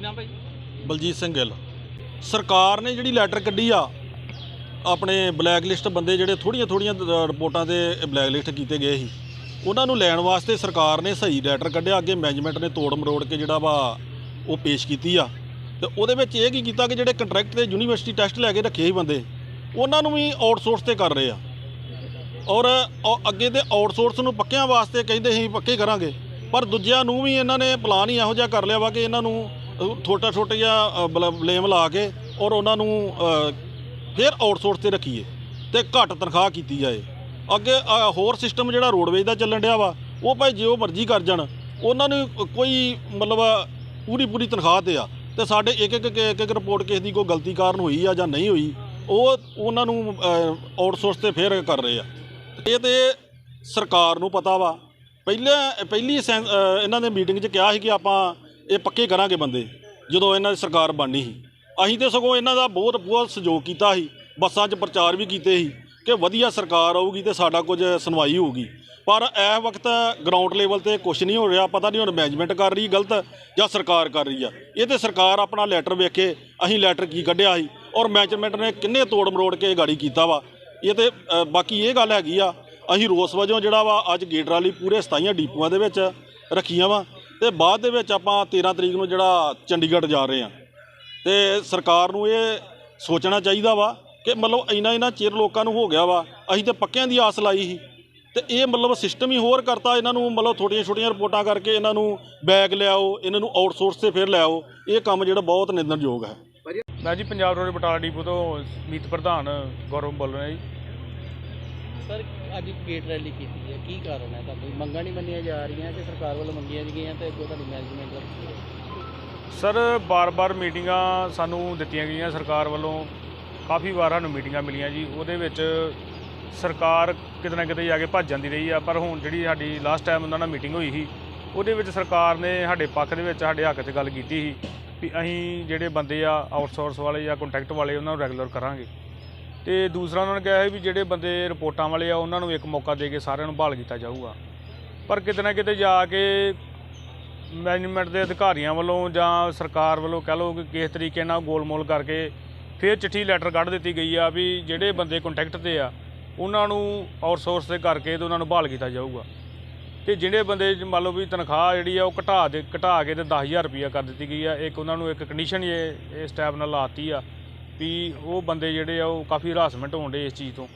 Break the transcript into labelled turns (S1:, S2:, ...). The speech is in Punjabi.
S1: ਕੀ ਨਾਮ ਭਾਈ?
S2: ਬਲਜੀਤ ਸਿੰਘ ਗਿੱਲ। ਸਰਕਾਰ ਨੇ ਜਿਹੜੀ ਲੈਟਰ ਕੱਢੀ ਆ, ਆਪਣੇ ਬਲੈਕ ਲਿਸਟ ਬੰਦੇ ਜਿਹੜੇ ਥੋੜੀਆਂ ਥੋੜੀਆਂ ਰਿਪੋਰਟਾਂ ਤੇ ਬਲੈਕ ਲਿਸਟ ਕੀਤੇ ਗਏ ਸੀ, ਉਹਨਾਂ ਨੂੰ ਲੈਣ ਵਾਸਤੇ ਸਰਕਾਰ ਨੇ ਸਹੀ ਲੈਟਰ ਕੱਢਿਆ। ਅੱਗੇ ਮੈਨੇਜਮੈਂਟ ਨੇ ਤੋੜ ਮਰੋੜ ਕੇ ਜਿਹੜਾ ਵਾ, ਉਹ ਪੇਸ਼ ਕੀਤੀ ਆ। ਤੇ ਉਹਦੇ ਵਿੱਚ ਇਹ ਕੀ ਕੀਤਾ ਕਿ ਜਿਹੜੇ ਕੰਟਰੈਕਟ ਤੇ ਯੂਨੀਵਰਸਿਟੀ ਟੈਸਟ ਲੈ ਕੇ ਰੱਖੇ ਸੀ ਬੰਦੇ, ਉਹਨਾਂ ਨੂੰ ਵੀ ਆਊਟਸੋਰਸ ਤੇ ਕਰ ਰਹੇ ਆ। ਔਰ ਅੱਗੇ ਤੇ ਆਊਟਸੋਰਸ ਨੂੰ ਪੱਕਿਆਂ ਵਾਸਤੇ ਕਹਿੰਦੇ ਸੀ, ਪੱਕੇ ਕਰਾਂਗੇ। ਪਰ ਦੂਜਿਆਂ ਨੂੰ ਵੀ ਇਹਨਾਂ ਨੇ ਪਲਾਨ ਹੀ ਇਹੋ ਜਿਹਾ ਕਰ ਲਿਆ ਵਾ ਕਿ ਇਹਨਾਂ ਨੂੰ ਛੋਟਾ ਛੋਟਾ ਜਿਹਾ ਬਲੇਮ ਲਾ ਕੇ ਔਰ ਉਹਨਾਂ ਨੂੰ ਫਿਰ ਆਊਟਸੋਰਸ ਤੇ ਰੱਖੀਏ ਤੇ ਘੱਟ ਤਨਖਾਹ ਕੀਤੀ ਜਾਏ। ਅੱਗੇ ਹੋਰ ਸਿਸਟਮ ਜਿਹੜਾ ਰੋਡਵੇਜ ਦਾ ਚੱਲਣ ਡਿਆ ਵਾ, ਉਹ ਭਾਈ ਜੇ ਉਹ ਮਰਜ਼ੀ ਕਰ ਜਾਣ, ਉਹਨਾਂ ਨੂੰ ਕੋਈ ਮਤਲਬ ਪੂਰੀ ਪੂਰੀ ਤਨਖਾਹ ਤੇ ਆ। ਤੇ ਸਾਡੇ ਇੱਕ ਇੱਕ ਇੱਕ ਇੱਕ ਰਿਪੋਰਟ ਕਿਸੇ ਦੀ ਕੋਈ ਗਲਤੀ ਕਾਰਨ ਹੋਈ ਆ ਜਾਂ ਨਹੀਂ ਹੋਈ, ਉਹ ਉਹਨਾਂ ਨੂੰ ਆਊਟਸੋਰਸ ਤੇ ਫੇਰ ਕਰ ਰਹੇ ਆ। ਇਹ ਤੇ ਸਰਕਾਰ ਨੂੰ ਪਤਾ ਵਾ। ਪਹਿਲਾਂ, ਪਹਿਲੀ ਸੈਂ- ਇਹਨਾਂ ਨੇ ਮੀਟਿੰਗ 'ਚ ਕਿਹਾ ਸੀ ਕਿ ਆਪਾਂ ਇਹ ਪੱਕੇ ਕਰਾਂਗੇ ਬੰਦੇ, ਜਦੋਂ ਇਹਨਾਂ ਦੀ ਸਰਕਾਰ ਬਣਨੀ ਸੀ। ਅਸੀਂ ਤੇ ਸਗੋਂ ਇਹਨਾਂ ਦਾ ਬਹੁਤ ਬਹੁਤ ਸਹਿਯੋਗ ਕੀਤਾ ਸੀ, ਬੱਸਾਂ 'ਚ ਪ੍ਰਚਾਰ ਵੀ ਕੀਤੇ ਸੀ ਕਿ ਵਧੀਆ ਸਰਕਾਰ ਆਊਗੀ ਤੇ ਸਾਡਾ ਕੁਝ ਸੁਣਵਾਈ ਹੋਊਗੀ। ਪਰ ਇਹ ਵਕਤ ਗਰਾਊਂਡ ਲੈਵਲ ਤੇ ਕੁਝ ਨਹੀਂ ਹੋ ਰਿਹਾ, ਪਤਾ ਨਹੀਂ ਹੁਣ ਮੈਨੇਜਮੈਂਟ ਕਰ ਰਹੀ ਗਲਤ ਜਾਂ ਸਰਕਾਰ ਕਰ ਰਹੀ ਆ। ਇਹ ਤੇ ਸਰਕਾਰ ਆਪਣਾ ਲੈਟਰ ਵੇਖੇ ਅਸੀਂ ਲੈਟਰ ਕੀ ਕੱਢਿਆ ਸੀ ਔਰ ਮੈਨੇਜਮੈਂਟ ਨੇ ਕਿੰਨੇ ਤੋੜ ਮਰੋੜ ਕੇ ਗਾੜੀ ਕੀਤਾ ਵਾ। ਇਹ ਤੇ ਬਾਕੀ ਇਹ ਗੱਲ ਹੈਗੀ ਆ, ਅਸੀਂ ਰੋਸ ਵਜੋਂ ਜਿਹੜਾ ਵਾ ਅੱਜ ਗੇਟ ਰਾਲੀ ਪੂਰੇ 27 ਡੀਪੂਆਂ ਦੇ ਵਿੱਚ ਰੱਖੀਆਂ ਵਾ। ਤੇ ਬਾਅਦ ਦੇ ਵਿੱਚ ਆਪਾਂ 13 ਤਰੀਕ ਨੂੰ ਜਿਹੜਾ ਚੰਡੀਗੜ੍ਹ ਜਾ ਰਹੇ ਆ ਤੇ ਸਰਕਾਰ ਨੂੰ ਇਹ ਸੋਚਣਾ ਚਾਹੀਦਾ ਵਾ ਕਿ ਮਤਲਬ ਇੰਨਾ ਇੰਨਾ ਚਿਰ ਲੋਕਾਂ ਨੂੰ ਹੋ ਗਿਆ ਵਾ, ਅਸੀਂ ਤੇ ਪੱਕਿਆਂ ਦੀ ਆਸ ਲਾਈ ਸੀ। ਤੇ ਇਹ ਮਤਲਬ ਸਿਸਟਮ ਹੀ ਹੋਰ ਕਰਤਾ ਇਹਨਾਂ ਨੂੰ, ਮਤਲਬ ਥੋੜੀਆਂ ਛੋਟੀਆਂ ਰਿਪੋਰਟਾਂ ਕਰਕੇ ਇਹਨਾਂ ਨੂੰ ਬੈਗ ਲਿਆਓ, ਇਹਨਾਂ ਨੂੰ ਆਊਟਸੋਰਸ ਤੇ ਫਿਰ ਲਿਆਓ। ਇਹ ਕੰਮ ਜਿਹੜਾ ਬਹੁਤ ਨਿੰਦਣਯੋਗ ਹੈ।
S3: ਮੈਂ ਜੀ ਪੰਜਾਬ ਰੋਡ ਬਟਾਲਾ ਡਿਪੂ ਤੋਂ ਮੀਤ ਪ੍ਰਧਾਨ, ਗੌਰਵ ਬੋਲ ਰਿਹਾ ਜੀ।
S1: ਸਰ, ਅੱਜ ਗੇਟ ਰੈਲੀ ਕੀਤੀ ਹੈ। ਕੀ ਕਾਰਨ ਹੈ ਤੁਹਾਡੀ ਮੰਗਾਂ ਨਹੀਂ ਮੰਨੀਆਂ ਜਾ ਰਹੀਆਂ ਕਿ ਸਰਕਾਰ ਵੱਲੋਂ ਮੰਗੀਆਂ ਗਈਆਂ ਤੇ ਅੱਗੋਂ ਤੁਹਾਡੀ ਮੈਨੇਜਮੈਂਟ ਦਾ
S3: ਸਰ, ਬਾਰ-ਬਾਰ ਮੀਟਿੰਗਾਂ ਸਾਨੂੰ ਦਿੱਤੀਆਂ ਗਈਆਂ ਸਰਕਾਰ ਵੱਲੋਂ। ਕਾਫੀ ਵਾਰ ਸਾਨੂੰ ਮੀਟਿੰਗਾਂ ਮਿਲੀਆਂ ਜੀ। ਉਹਦੇ ਵਿੱਚ ਸਰਕਾਰ ਕਿਤੇ ਨਾ ਕਿਤੇ ਜਾ ਕੇ ਭੱਜ ਜਾਂਦੀ ਰਹੀ ਆ। ਪਰ ਹੁਣ ਜਿਹੜੀ ਸਾਡੀ ਲਾਸਟ ਟਾਈਮ ਉਹਨਾਂ ਨਾਲ ਮੀਟਿੰਗ ਹੋਈ ਸੀ, ਉਹਦੇ ਵਿੱਚ ਸਰਕਾਰ ਨੇ ਸਾਡੇ ਪੱਖ ਦੇ ਵਿੱਚ, ਸਾਡੇ ਹੱਕ 'ਚ ਗੱਲ ਕੀਤੀ ਸੀ ਵੀ ਅਸੀਂ ਜਿਹੜੇ ਬੰਦੇ ਆ ਆਊਟਸੋਰਸ ਵਾਲੇ ਜਾਂ ਕੰਟੈਕਟ ਵਾਲੇ, ਉਹਨਾਂ ਨੂੰ ਰੈਗੂਲਰ ਕਰਾਂਗੇ। ਤੇ ਦੂਸਰਾ ਉਹਨਾਂ ਨੇ ਕਿਹਾ ਸੀ ਵੀ ਜਿਹੜੇ ਬੰਦੇ ਰਿਪੋਰਟਾਂ ਵਾਲੇ ਆ, ਉਹਨਾਂ ਨੂੰ ਇੱਕ ਮੌਕਾ ਦੇ ਕੇ ਸਾਰਿਆਂ ਨੂੰ ਬਹਾਲ ਕੀਤਾ ਜਾਊਗਾ। ਪਰ ਕਿਤੇ ਨਾ ਕਿਤੇ ਜਾ ਕੇ ਮੈਨੇਜਮੈਂਟ ਦੇ ਅਧਿਕਾਰੀਆਂ ਵੱਲੋਂ ਜਾਂ ਸਰਕਾਰ ਵੱਲੋਂ ਕਹਿ ਲਓ ਕਿ ਕਿਸ ਤਰੀਕੇ ਨਾਲ ਗੋਲਮੋਲ ਕਰਕੇ ਫਿਰ ਚਿੱਠੀ ਲੈਟਰ ਕੱਢ ਦਿੱਤੀ ਗਈ ਆ ਵੀ ਜਿਹੜੇ ਬੰਦੇ ਕੰਟੈਕਟ ਤੇ ਆ, ਉਹਨਾਂ ਨੂੰ ਆਊਟਸੋਰਸ ਤੇ ਕਰਕੇ ਤੇ ਉਹਨਾਂ ਨੂੰ ਬਹਾਲ ਕੀਤਾ ਜਾਊਗਾ। ਤੇ ਜਿਹੜੇ ਬੰਦੇ ਮੰਨ ਲਓ ਵੀ ਤਨਖਾਹ ਜਿਹੜੀ ਆ ਉਹ ਘਟਾ ਦੇ, ਘਟਾ ਕੇ ਤੇ 10000 ਰੁਪਈਆ ਕਰ ਦਿੱਤੀ ਗਈ ਆ, ਇੱਕ ਉਹਨਾਂ ਨੂੰ ਇੱਕ ਕੰਡੀਸ਼ਨ ਇਹ ਇਸ ਟਾਈਪ ਨਾਲ ਲਾਤੀ ਆ ਵੀ ਉਹ ਬੰਦੇ ਜਿਹੜੇ ਆ ਉਹ ਕਾਫੀ ਹਰਾਸਮੈਂਟ ਹੋਣ ਦੇ ਇਸ ਚੀਜ਼ ਤੋਂ।